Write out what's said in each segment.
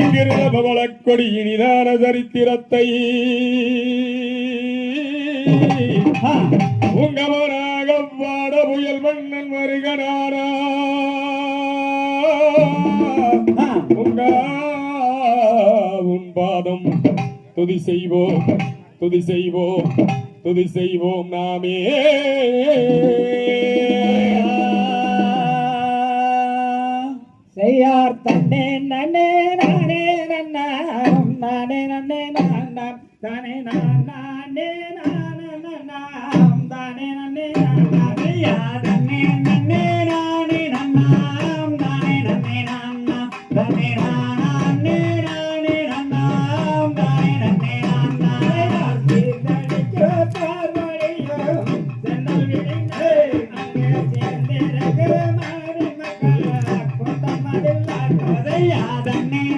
இங்கிருந்த பவளக்கொடி இனிதான சரித்திரத்தை. உங்கவனாக வாட புயல் மன்னன் வருகனாரா. உங்க உன் பாதம் துதி செய்வோம் துதி செய்வோம் துதி செய்வோம் நாமே. செய்யார் தன்னே நன்னே நானே நன்னாம் நானே நன்னே நானாம் தானே நான் நானே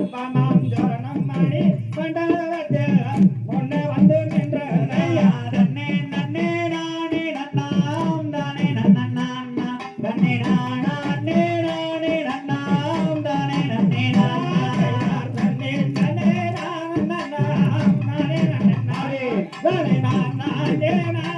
மண்டபமாம் ஜரணம் மணி மண்டபத்தில் முன்னே வந்து நின்றதையாதன்னே நன்னே நானே நன்னாம் தானே நன்னாம் தன்னே நானே நானே நன்னாம் தானே நன்னே நானாம் தன்னே நன்னே நானாம் நானே நன்னாரே தானே நானே நானே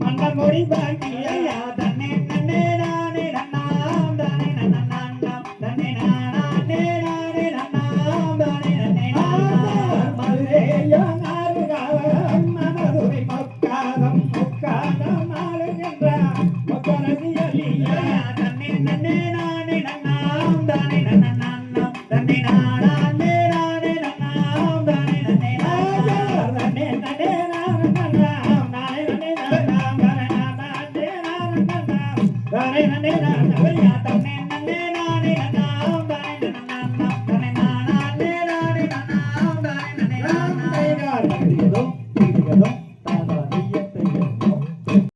மண்டல் மொழி பாக்கியா தன்னே நன்னே